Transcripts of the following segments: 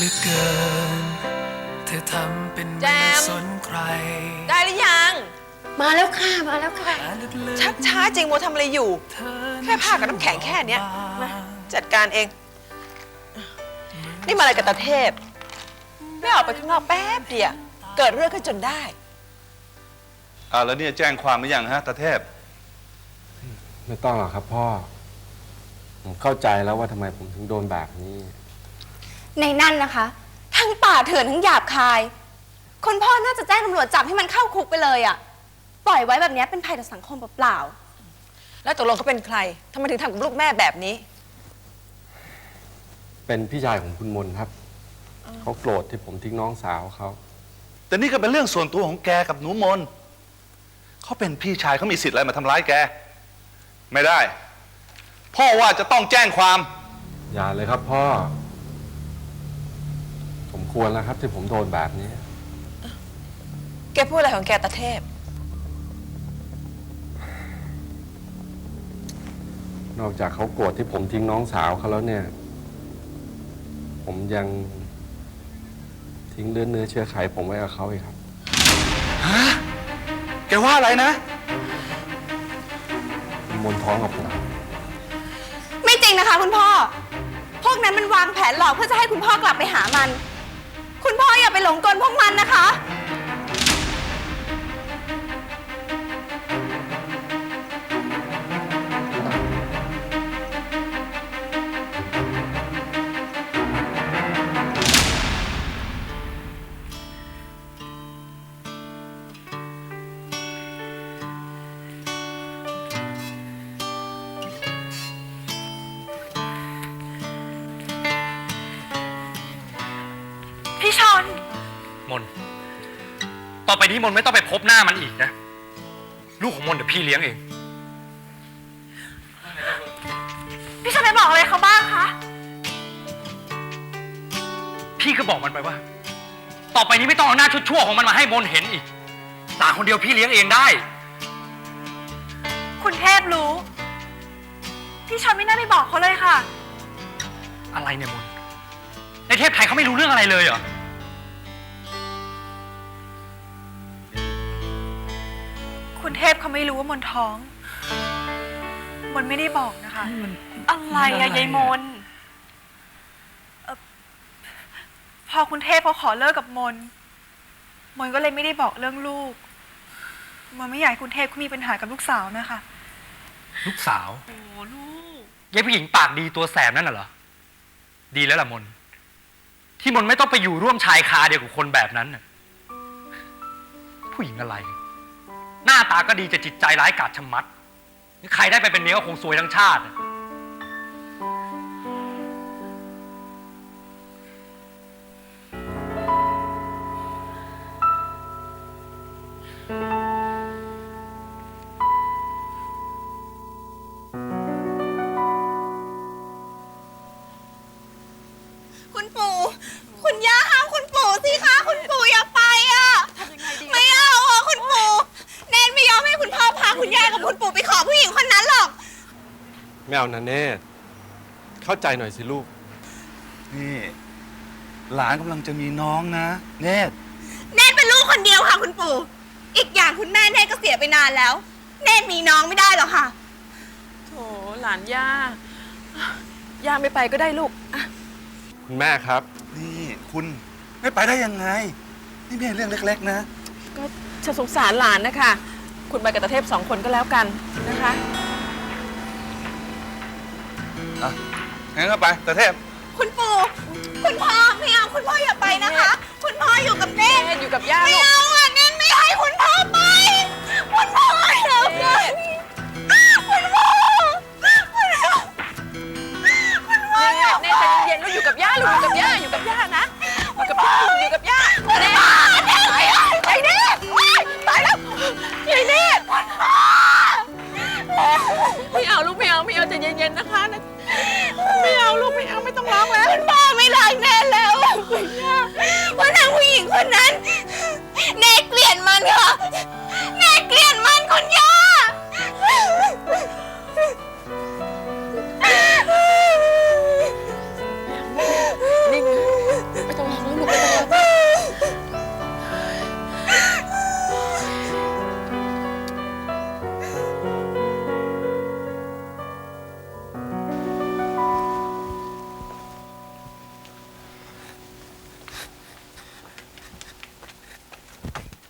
เหลือเกิน เธอทำเป็นแจไม่มสนใครได้หรือยัง มาแล้วค่ะ มาแล้วค่ะแต่ลึกๆชักช้าจริงโมทำอะไรอยู่เธอแค่ผ้ากับน้ำแข็งแค่เนี้ยมาจัดการเอง นี่มาอะไรกับตาเทพ ไม่ออกไปข้างนอกแป๊บเดียวเกิดเรื่องขึ้นจนได้ อ่าแล้วเนี่ยแจ้งความหรือยังฮะตาเทพ ไม่ต้องหรอกครับพ่อ ผมเข้าใจแล้วว่าทำไมผมถึงโดนแบบนี้ ในนั่นนะคะ ทั้งป่าเถื่อนทั้งหยาบคาย คนพ่อน่าจะแจ้งตำรวจจับให้มันเข้าคุกไปเลยอะปล่อยไว้แบบนี้เป็นภัยต่อสังคมเปล่าแล้วตกลงเขาเป็นใครทำไมถึงทำกับลูกแม่แบบนี้ เป็นพี่ชายของคุณมนครับ เขาโกรธที่ผมทิ้งน้องสาวเขา แต่นี่ก็เป็นเรื่องส่วนตัวของแกกับหนูมนเขาเป็นพี่ชายเขามีสิทธิ์อะไรมาทำร้ายแก ไม่ได้ พ่อว่าจะต้องแจ้งความ อย่าเลยครับพ่อผม ควรแล้วครับที่ผมโดนแบบนี้ แกพูดอะไรของแกตาเทพ นอกจากเขาโกรธที่ผมทิ้งน้องสาวเขาแล้วเนี่ย ผมยังทิ้งเลือดเนื้อเชื้อไขผมไว้กับเขาอีกครับแกว่าอะไรนะคุณมนท้องกับผมๆไม่จริงนะคะ คุณพ่อ พวกนั้นมันวางแผนหลอกเพื่อจะให้คุณพ่อกลับไปหามัน คุณพ่ออย่าไปหลงกลพวกมันนะคะ ไปนี้มนไม่ต้องไปพบหน้ามันอีกนะ ลูกของมนเดี๋ยวพี่เลี้ยงเอง พี่ชนไปบอกอะไรเขาบ้างคะ พี่ก็บอกมันไปว่า ต่อไปนี้ไม่ต้องเอาหน้าชั่วๆของมันมาให้มนเห็นอีกหลานคนเดียวพี่เลี้ยงเองได้ คุณเทพรู้ พี่ชนไม่น่าไปบอกเขาเลยค่ะ อะไรเนี่ยมนในเทพไทยเขาไม่รู้เรื่องอะไรเลยเหรอ คุณเทพเขาไม่รู้ว่ามนท้อง มนไม่ได้บอกนะคะอะไรอะยายมนเอ่อพอคุณเทพเขาขอเลิกกับมน มนก็เลยไม่ได้บอกเรื่องลูกมนไม่อยากให้คุณเทพเขามีปัญหากับลูกสาวนะคะ ลูกสาวโอ้ลูก ยายผู้หญิงปากดีตัวแสบนั่นน่ะเหรอ ดีแล้วล่ะมน ที่มนไม่ต้องไปอยู่ร่วมชายคาเดียวกับคนแบบนั้นน่ะผู้หญิงอะไร หน้าตาก็ดีจะจิตใจร้ายกาจชะมัด ใครได้ไปเป็นเมียก็คงซวยทั้งชาติ ไม่เอานะเนตเข้าใจหน่อยสิลูก นี่ หลานกำลังจะมีน้องนะ เนตรแนนเป็นลูกคนเดียวค่ะคุณปู่ อีกอย่างคุณแม่แนนก็เสียไปนานแล้วแนนมีน้องไม่ได้หรอกค่ะ โถหลานย่า ย่าไม่ไปก็ได้ลูกอะคุณแม่ครับ นี่คุณไม่ไปได้ยังไง นี่ไม่ใช่เรื่องเล็ก ๆ นะ ก็ฉันสงสารหลานนะคะ คุณไปกับตาเทพสองคนก็แล้วกันนะคะ อะงั้นก็ไปตาเทพ คุณปู่คุณพ่อไม่เอาคุณพ่ออย่าไปนะคะ คุณพ่ออยู่กับเนนเนนอยู่กับย่าไม่ลูก เอาอะเนนไม่ให้คุณพ่อไป คุณพ่ออย่าไปคุณพ่อคุณพ่อคุณพ่อเนอย่าเนใจเย็นๆลูกอยู่กับย่าลูกอยู่กับย่าอยู่กับย่านะอยู่กับย่าลูกอยู่กับย่าเน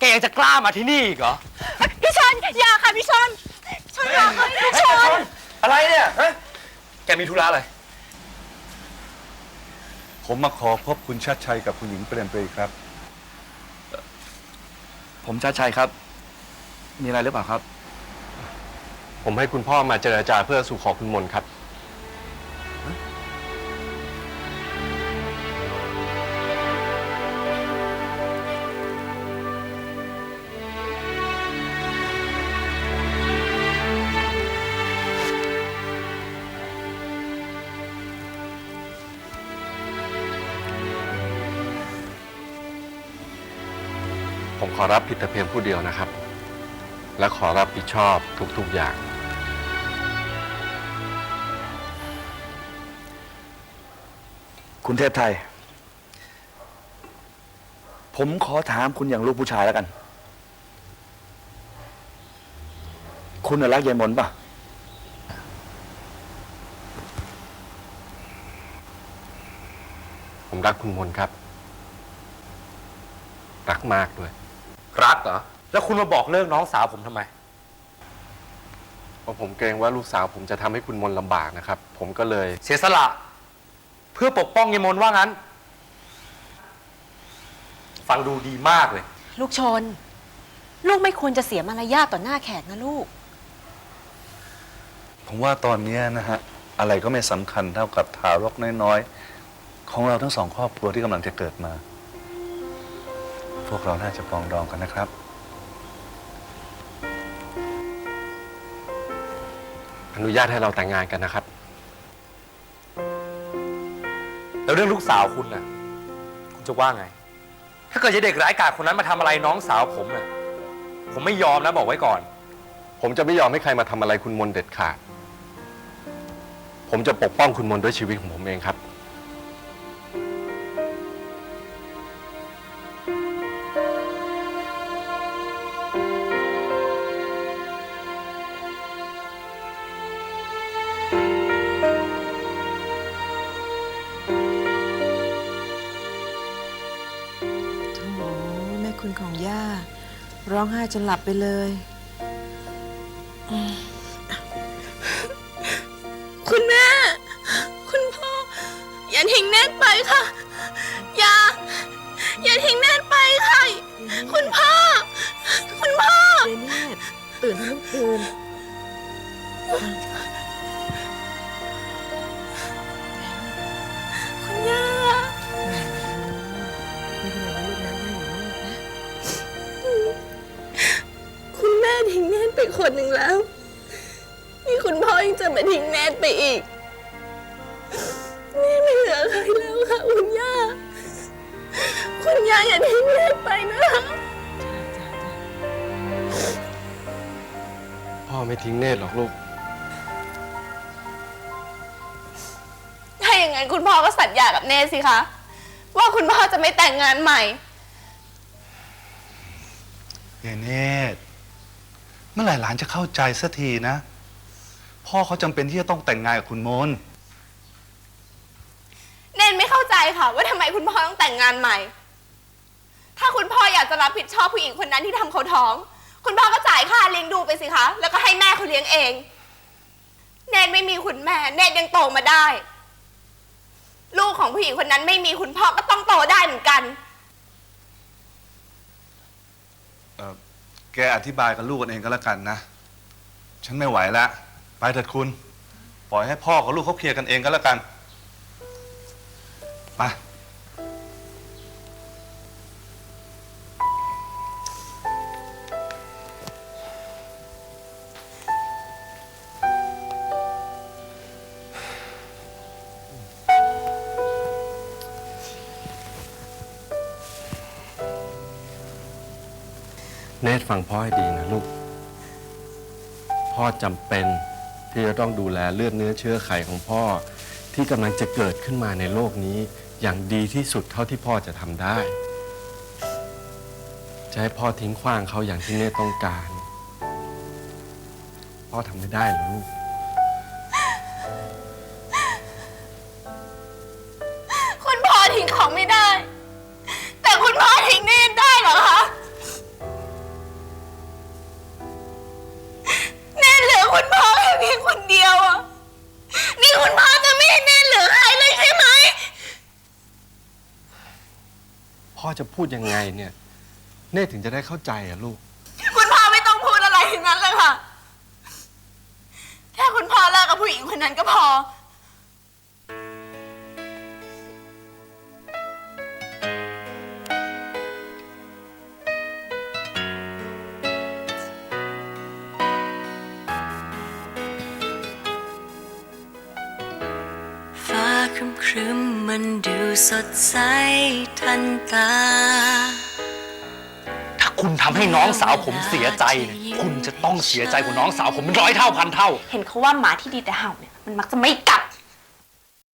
แกยังจะกล้ามาที่นี่อีกเหรอพี่ชนอย่าค่ะพี่ชนชนอย่าค่ะพี่ชนอะไรเนี่ยฮะแกมีธุระอะไร ผมมาขอพบคุณชัดชัยกับคุณหญิงเปรมปรีครับ ผมชาติชัยครับ มีอะไรหรือเปล่าครับ ผมให้คุณพ่อมาเจรจาเพื่อสู่ขอคุณมนครับ ผมขอรับผิดแต่เพียงผู้เดียวนะครับ และขอรับผิดชอบทุกๆอย่าง คุณเทพไทย ผมขอถามคุณอย่างลูกผู้ชายแล้วกัน คุณน่ะรักยายมนป่ะผมรักคุณมนครับ รักมากด้วย รักเหรอ แล้วคุณมาบอกเลิกน้องสาวผมทำไม เพราะผมเกรงว่าลูกสาวผมจะทำให้คุณมนลำบากนะครับ ผมก็เลย เสียสละ เพื่อปกป้องยายมนว่างั้น ฟังดูดีมากเลย ลูกชน ลูกไม่ควรจะเสียมารยาทต่อหน้าแขกนะลูก ผมว่าตอนเนี้ยนะฮะ อะไรก็ไม่สำคัญเท่ากับทารกน้อยๆ ของเราทั้งสองครอบครัวที่กำลังจะเกิดมา พวกเราน่าจะปรองดองกันนะครับ อนุญาตให้เราแต่งงานกันนะครับ แล้วเรื่องลูกสาวคุณน่ะ คุณจะว่าไง ถ้าเกิดยายเด็กร้ายกาจคนนั้นมาทำอะไรน้องสาวผมน่ะ ผมไม่ยอมนะบอกไว้ก่อน ผมจะไม่ยอมให้ใครมาทำอะไรคุณมนเด็ดขาด ผมจะปกป้องคุณมนด้วยชีวิตของผมเองครับ ย่า ร้องไห้จนหลับไปเลย คุณแม่ คุณพ่อ อย่าทิ้งแนนไปค่ะ อย่า อย่าทิ้งแนนไปค่ะ คุณพ่อ คุณพ่อเดเนตตื่นทั้งคืน จะมาทิ้งแนนไปอีกนี่ไม่เหลือใครแล้วค่ะคุณย่า คุณย่าอย่าทิ้งแนนไปนะคะพ่อไม่ทิ้งเนตรหรอกลูก ถ้าอย่างนั้นคุณพ่อก็สัญญากับเนสิคะ ว่าคุณพ่อจะไม่แต่งงานใหม่เยเนตเมื่อไหร่หลานจะเข้าใจสักทีนะ พ่อเขาจำเป็นที่จะต้องแต่งงานกับคุณมน เนนไม่เข้าใจค่ะ ว่าทำไมคุณพ่อต้องแต่งงานใหม่ ถ้าคุณพ่ออยากจะรับผิดชอบผู้หญิงคนนั้นที่ทำเขาท้อง คุณพ่อก็จ่ายค่าเลี้ยงดูไปสิคะ แล้วก็ให้แม่เขาเลี้ยงเอง เนนไม่มีคุณแม่ เนนยังโตมาได้ ลูกของผู้หญิงคนนั้นไม่มีคุณพ่อก็ต้องโตได้เหมือนกัน เอ่อแกอธิบายกับลูกกันเองก็แล้วกันนะ ฉันไม่ไหวแล้ว ไปเถิดคุณ ปล่อยให้พ่อกับลูกเขาเคลียร์กันเองก็แล้วกัน ไป เนตรฟังพ่อให้ดีนะลูก พ่อจำเป็น ที่จะต้องดูแลเลือดเนื้อเชื้อไขของพ่อ ที่กำลังจะเกิดขึ้นมาในโลกนี้ อย่างดีที่สุดเท่าที่พ่อจะทำได้ จะให้พ่อทิ้งขว้างเขาอย่างที่เน่ต้องการ พ่อทำไม่ได้หรอลูก พ่อจะพูดยังไงเนี่ยเน่ถึงจะได้เข้าใจอะลูก คุณพ่อไม่ต้องพูดอะไรทั้งนั้นเลยค่ะ แค่คุณพ่อเลิกกับผู้หญิงคนนั้นก็พอ ครึมครึมๆมันดูสดใสทันตา ถ้าคุณทำให้น้องสาวผมเสียใจเนี่ยคุณจะต้องเสียใจกว่าน้องสาวผมเป็นร้อยเท่าพันเท่า เห็นเขาว่าหมาที่ดีแต่เห่าเนี่ยมันมักจะไม่กัด